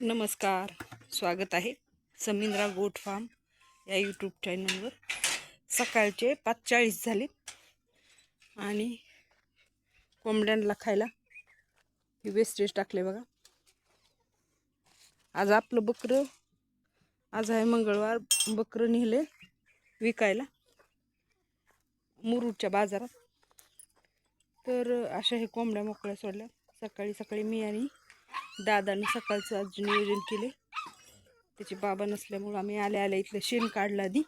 नमस्कार. स्वागत आहे समिंद्रा गोट फार्म या यूट्यूब चॅनलवर सकाळचे पाच चाळीस झाले आणि कोंबड्यांना खायला हे वेस्टेज टाकले बघा. आज आपलं बकरं आज आहे मंगळवार बकरं नेले विकायला मुरुडच्या बाजारात. तर अशा हे कोंबड्या मोकळ्या सोडल्या. सकाळी सकाळी मी आणि दादानं सकाळचं आज नियोजन केले. त्याचे बाबा नसल्यामुळं आम्ही आल्या आल्या इथलं शेण काढलं आधी.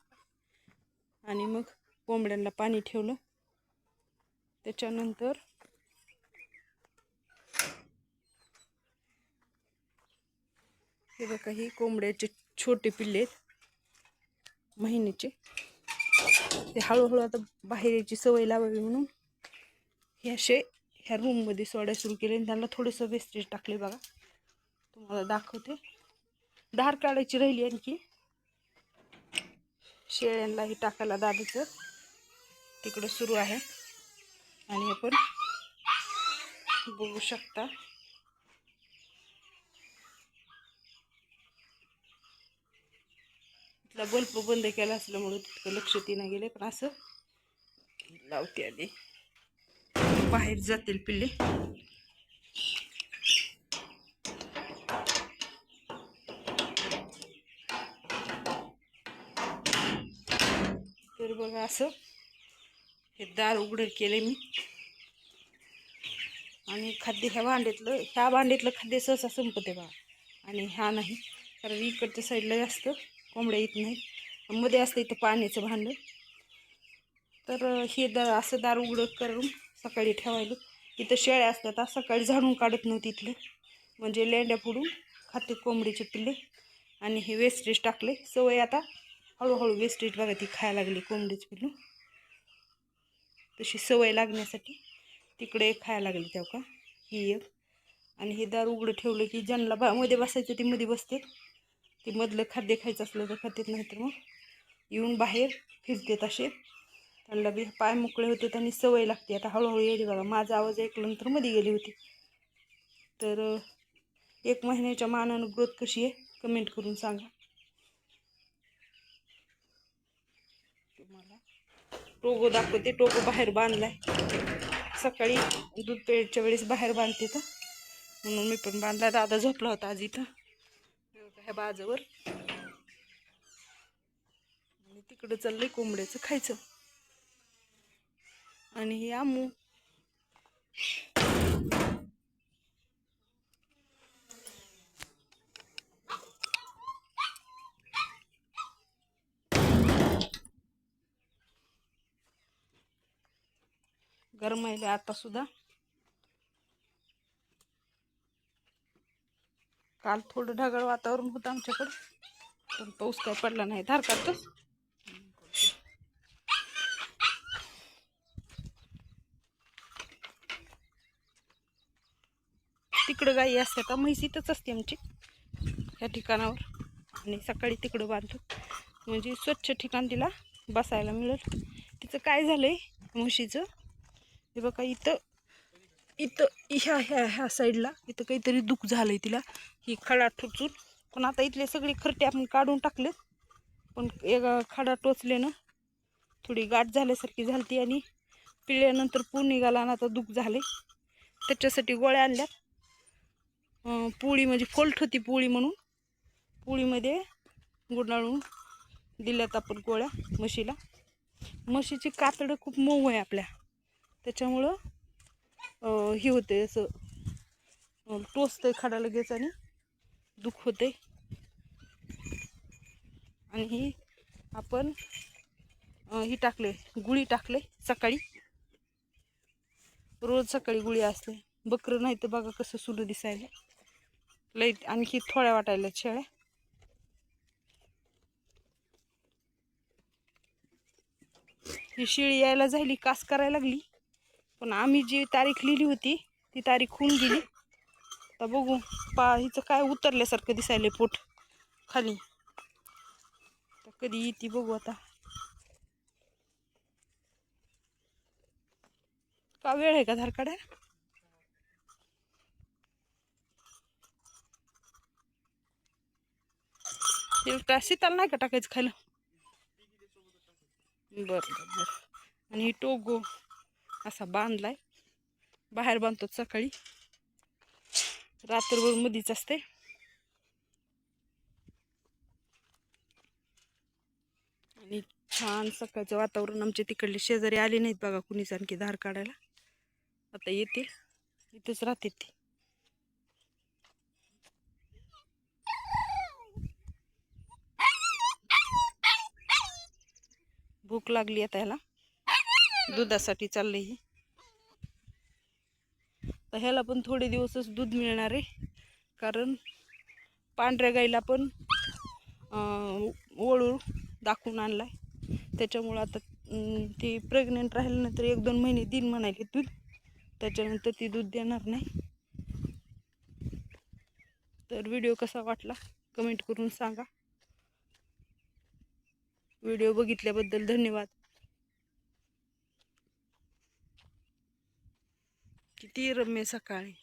आणि मग कोंबड्यांना पाणी ठेवलं. त्याच्यानंतर हे बघा ही कोंबड्याचे छोटे पिल्ले आहेत. महिन्याचे ते हळूहळू आता बाहेर सवय लावावी म्हणून हे असे ह्या रूममध्ये सोडायला सुरू केले आणि त्यांना थोडंसं वेस्टेज टाकले बघा. तुम्हाला दाखवते. धार काढायची राहिली आणखी. शेळ्यांनाही टाकायला दादाचं. तिकडं सुरू आहे. आणि आपण बघू शकता. इथला बल्ब बंद केला असल्यामुळे तितकं लक्ष तिनं गेले पण असं लावते आधी. बाहेर जातील पिल्ले. तर बघा असं हे दार उघडं केले मी. आणि खाद्य ह्या भांड्यातलं ह्या भांड्यातलं खाद्य सहसा संपते बा. आणि ह्या नाही कारण इकडच्या साईडला जास्त कोंबड्या येत नाही मध्ये असतं इथं पाण्याचं भांडं. तर हे दार असं दार उघडं करून सकाळी ठेवायला. इथं शेळ्या असतात आज सकाळी झाडून काढत नव्हती इथलं. म्हणजे लेंड्या फोडून खाते कोंबडीचे पिल्ले आणि हे वेस्टेज टाकले. सवय आता हळूहळू वेस्टेज बघा ती खायला लागली कोंबडीच पिल्लू. तशी सवय लागण्यासाठी तिकडे खायला लागली तेव्हा का. ही एक. आणि हे दार उघडं ठेवलं की ज्यांना बा मध्ये बसायचं ते मध्ये बसते. ते मधलं खाद्य खायचं असलं तर खातेत नाहीतर मग येऊन बाहेर फिरतेत असे त्यांना बी पाय मोकळे होते त्यांनी सवय लागते. आता हळूहळू येते बघा. माझा आवाज ऐकल्यानंतरमध्ये गेली होती. तर एक महिन्याच्या मानानं ग्रोथ कशी आहे? कमेंट करून सांगा. तुम्हाला टोगो दाखवते. टोगो बाहेर बांधलाय. सकाळी दूध पेळच्या वेळेस बाहेर बांधते तर. म्हणून मी पण बांधला. दादा झोपला होता आज इथं. ह्या बाजावर. आणि तिकडं चाललंय कोंबड्याचं खायचं. आणि हे आमू. आहे आता सुद्धा. काल थोडं ढगाळ वातावरण होतं आमच्याकडं. पण पाऊस काय पडला नाही. धार तिकडं गाई असतात आता म्हैस इथंच असते आमची. ह्या ठिकाणावर. आणि सकाळी तिकडं बांधतो म्हणजे स्वच्छ ठिकाण तिला बसायला मिळेल. तिचं काय झालंय म्हशीचं? हे बघा इथं इथं ह्या ह्या ह्या साईडला इथं काहीतरी दुःख झालंय तिला. ही खडा ठोचून. पण आता इथले सगळे खरटे आपण काढून टाकलेत. पण एक खडा टोचल्यानं थोडी गाठ झाल्यासारखी झालती आणि पिळल्यानंतर पूर निघाला आणि आता दुःख झाले त्याच्यासाठी गोळ्या आणल्यात. पोळी म्हणजे फोल्ट होती पोळी म्हणून. पोळीमध्ये गुंडाळून दिल्यात आपण गोळ्या म्हशीला. म्हशीची कातडं खूप मऊ आहे आपल्या. त्याच्यामुळं हे होते असं टोचतं आहे खाडा लगेच आणि दुःख होते आणि ही आपण ही टाकले गुळी टाकले सकाळी. रोज सकाळी गुळी असते. बकरं नाही तर बघा कसं सुरू दिसायला. लई आणखी थोड्या वाटायला शेळ्या ही शिळी यायला झाली कास करायला लागली. पण आम्ही जी तारीख लिहिली होती ती तारीख होऊन गेली. आता बघू पा हिचं काय उतरल्यासारखं दिसायले पोट खाली. तर कधी येते बघू आता. का वेळ आहे का धार तिला काय शीताला नाही का टाकायचं खायला? बरं बरं बरं. आणि टोगो असा बांधलाय. बाहेर बांधतो सकाळी. रात्रभर मधीच असते. आणि छान सकाळचं वातावरण आमच्या तिकडले शेजारी आले नाहीत बघा कुणीच आणखी धार काढायला. आता येतील. इथंच राहते ती. भूक लागली आता ह्याला दुधासाठी चाललंय ही. तर ह्याला पण थोडे दिवसच दूध मिळणार आहे. कारण पांढऱ्या गाईला पण वळू दाखवून आणला आहे त्याच्यामुळं आता ती प्रेग्नेंट राहिल्यानंतर एक दोन महिने दिन म्हणाले दूध त्याच्यानंतर ती दूध देणार नाही. तर व्हिडिओ कसा वाटला? कमेंट करून सांगा. व्हिडिओ बघितल्याबद्दल धन्यवाद. किती रम्य सकाळी.